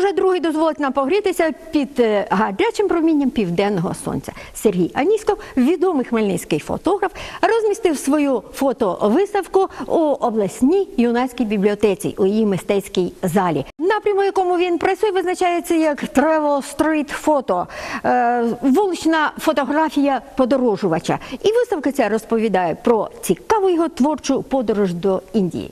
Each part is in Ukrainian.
вже другий дозволить нам погрітися під е, гарячим промінням південного сонця. Сергій Аніськов, відомий хмельницький фотограф, розмістив свою фотовиставку у обласній юнацькій бібліотеці у її мистецькій залі. Напряму, якому він працює, визначається як Travel Street Photo, е, вулична фотографія подорожувача. І виставка ця розповідає про цікаву його творчу подорож до Індії.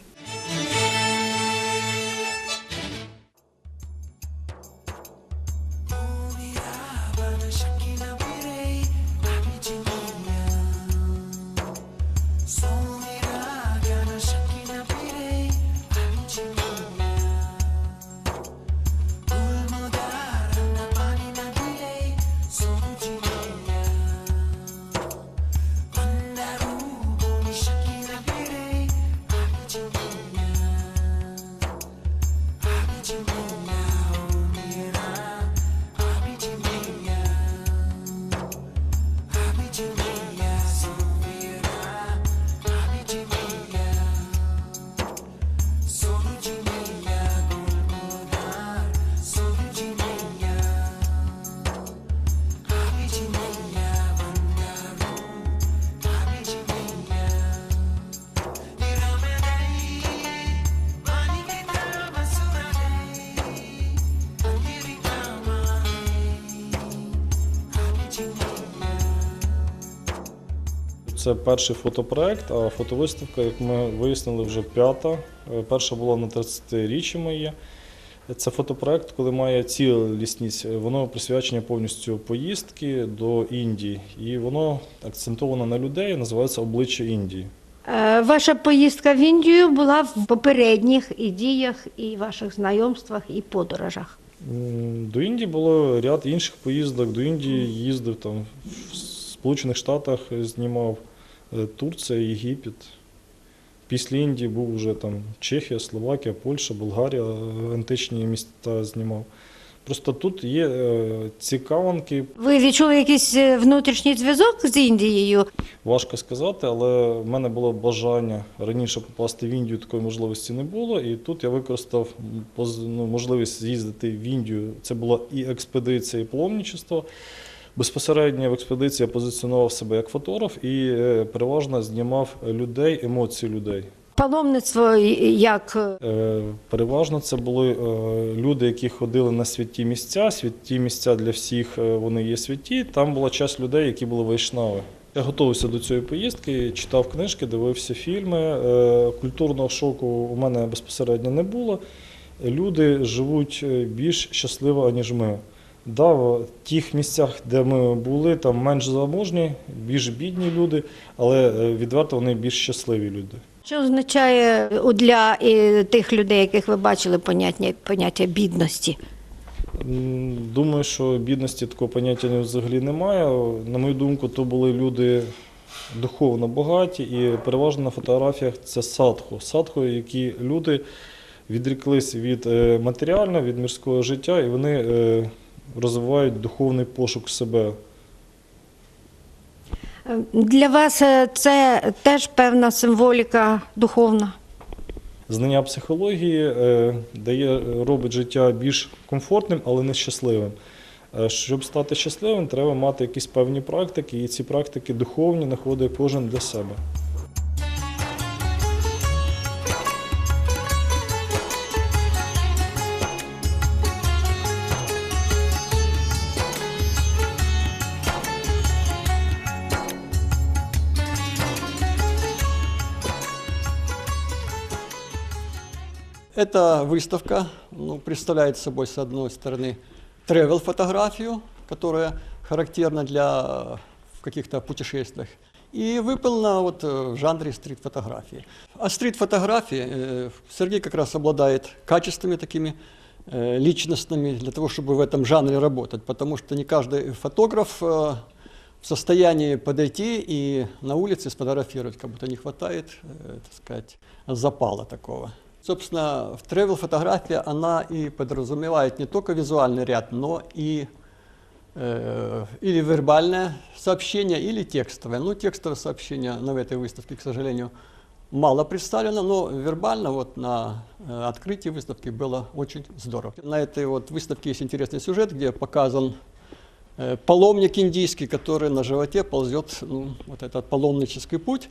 Це перший фотопроект, а фотовиставка, як ми вияснили, вже п'ята. Е, Перша була на 30-річчі моє. Це фотопроект, коли має цілісність. Е, Воно присвячення повністю поїздки до Індії. І воно акцентовано на людей, називається обличчя Індії. Е, Ваша поїздка в Індію була в попередніх і діях, і ваших знайомствах, і подорожах. До Індії було ряд інших поїздок. До Індії їздив там в Сполучених Штатах знімав Турція, Єгипет. Після Індії був вже там Чехія, Словакія, Польща, Болгарія, е, античні міста знімав. Просто тут є е, цікавинки, Ви відчули якийсь е, внутрішній зв'язок з Індією? важко сказати, але в мене було бажання раніше попасти в Індію, такої можливості не було. І тут я використав ну, можливість з'їздити в Індію. Це була і експедиція, і паломничество. Безпосередньо в експедиції я позиціонував себе як фотограф і е, переважно знімав людей, емоції людей. Паломництво як е, Е, Переважно це були люди, які ходили на святі місця. Святі місця для всіх вони є святі. Там була часть людей, які були вайшнави. Я готувався до цієї поїздки, читав книжки, дивився фільми. Культурного шоку у мене безпосередньо не було. Люди живуть більш щасливо, ніж ми. Да, в тих місцях, де ми були, там менш заможні, більш бідні люди, але е, відверто вони більш щасливі люди. що означає е, для е, тих людей, яких ви бачили поняття, поняття бідності? Думаю, що бідності такого поняття взагалі немає. На мою думку, то були люди духовно багаті, і переважно на фотографіях це садху. Садху, які люди відріклись від матеріального, від мирського життя, і вони розвивають духовний пошук себе. Е, Для вас е, це теж певна символіка духовна. Знання психології е, дає, робить життя більш комфортним, але не щасливим. Щоб стати щасливим, треба мати якісь певні практики, і ці практики духовні знаходить кожен для себе. Эта выставка ну, представляет собой, с одной стороны, тревел-фотографию, которая характерна для э, в каких-то путешествиях, и выполнена вот э, в жанре стрит-фотографии. А стрит-фотографии э, Сергей как раз обладает качествами такими э, личностными для того, чтобы в этом жанре работать, потому что не каждый фотограф э, в состоянии подойти и на улице сфотографировать, как будто не хватает, э, так сказать, запала такого. Собственно, в тревел-фотография, она и подразумевает не только визуальный ряд, но и э, или вербальное сообщение, или текстовое. Ну, текстовое сообщение на этой выставке, к сожалению, мало представлено, но вербально вот на э, открытии выставки было очень здорово. На этой вот выставке есть интересный сюжет, где показан э, паломник индийский, который на животе ползет ну, вот этот паломнический путь.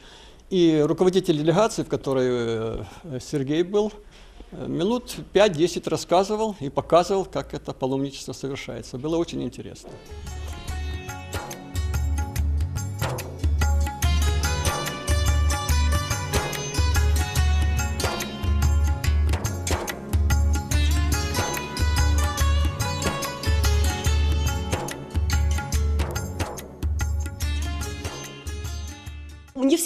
И руководитель делегации, в которой э, Сергей был, э, минут 5-10 рассказывал и показывал, как это паломничество совершается. Было очень интересно.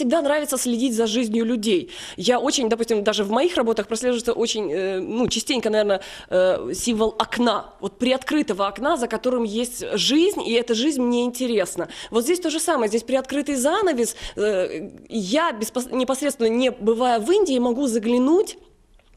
всегда нравится следить за жизнью людей. Я очень, допустим, даже в моих работах прослеживается очень, э, ну, частенько, наверное, э, символ окна, вот приоткрытого окна, за которым есть жизнь, и эта жизнь мне интересна. Вот здесь то же самое, здесь приоткрытый занавес. Э, Я беспос- непосредственно, не бывая в Индии, могу заглянуть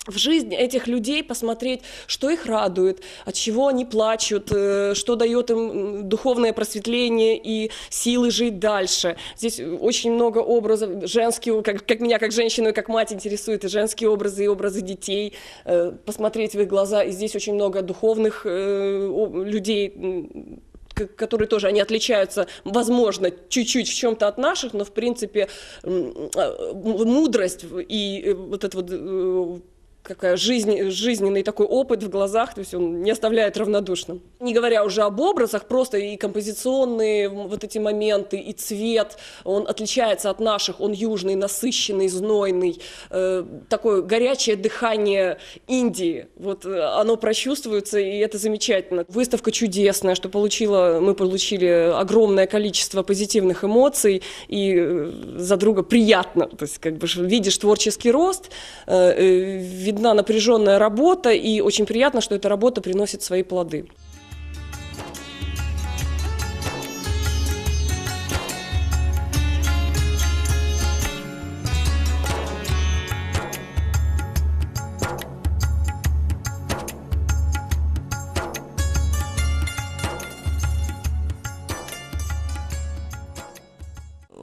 в жизнь этих людей, посмотреть, что их радует, от чего они плачут, э, что дает им духовное просветление и силы жить дальше. Здесь очень много образов женских, как, как меня как женщину и как мать интересует и женские образы, и образы детей, э, посмотреть в их глаза. И здесь очень много духовных э, людей, которые тоже, они отличаются, возможно, чуть-чуть в чем-то от наших, но, в принципе, э, мудрость и вот это вот какая жизнь, жизненный такой опыт в глазах, то есть он не оставляет равнодушным. Не говоря уже об образах, просто и композиционные вот эти моменты, и цвет, он отличается от наших, он южный, насыщенный, знойный, э, такое горячее дыхание Индии, вот э, оно прочувствуется, и это замечательно. Выставка чудесная, что получила, мы получили огромное количество позитивных эмоций, и э, за друга приятно, то есть как бы видишь творческий рост, э, э, видна напряженная работа, и очень приятно, что эта работа приносит свои плоды.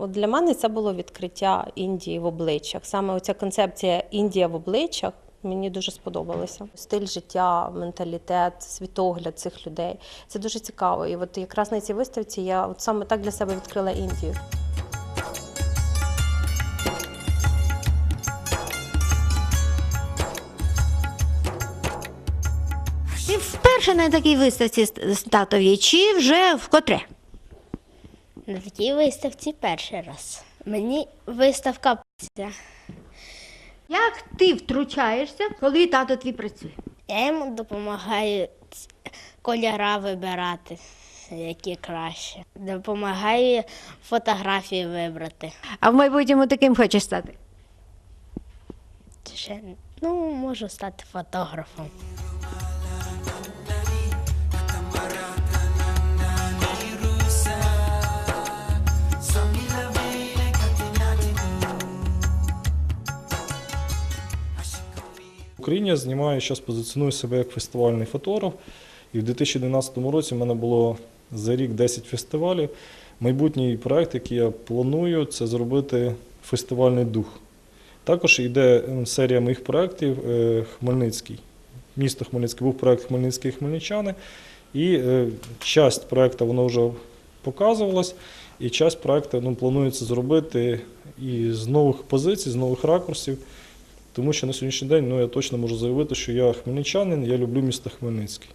Для мене це було відкриття Індії в обличчях. Саме оця концепція Індія в обличчях мені дуже сподобалося. Стиль життя, менталітет, світогляд цих людей. Це дуже цікаво. І от якраз на цій виставці я от саме так для себе відкрила Індію. Ти вперше на такій виставці ст- статовій, чи вже вкотре? На такій виставці перший раз. Мені виставка. Як ти втручаєшся, коли тато твій працює? Я йому допомагаю кольора вибирати, які краще. Допомагаю фотографії вибрати. А в майбутньому таким хочеш стати? Ще, ну, можу стати фотографом. Я знімаю зараз позиціоную себе як фестивальний фотограф. І в 2012 році в мене було за рік 10 фестивалів. Майбутній проект, який я планую, це зробити фестивальний дух. Також йде серія моїх проєктів е, Хмельницький. Місто Хмельницький був проєкт Хмельницький і Хмельничани. І е, часть проєкту воно вже показувалась, і часть проєкту ну, планується зробити і з нових позицій, з нових ракурсів. Тому що на сьогоднішній день ну, я точно можу заявити, що я хмельничанин, я люблю місто Хмельницький.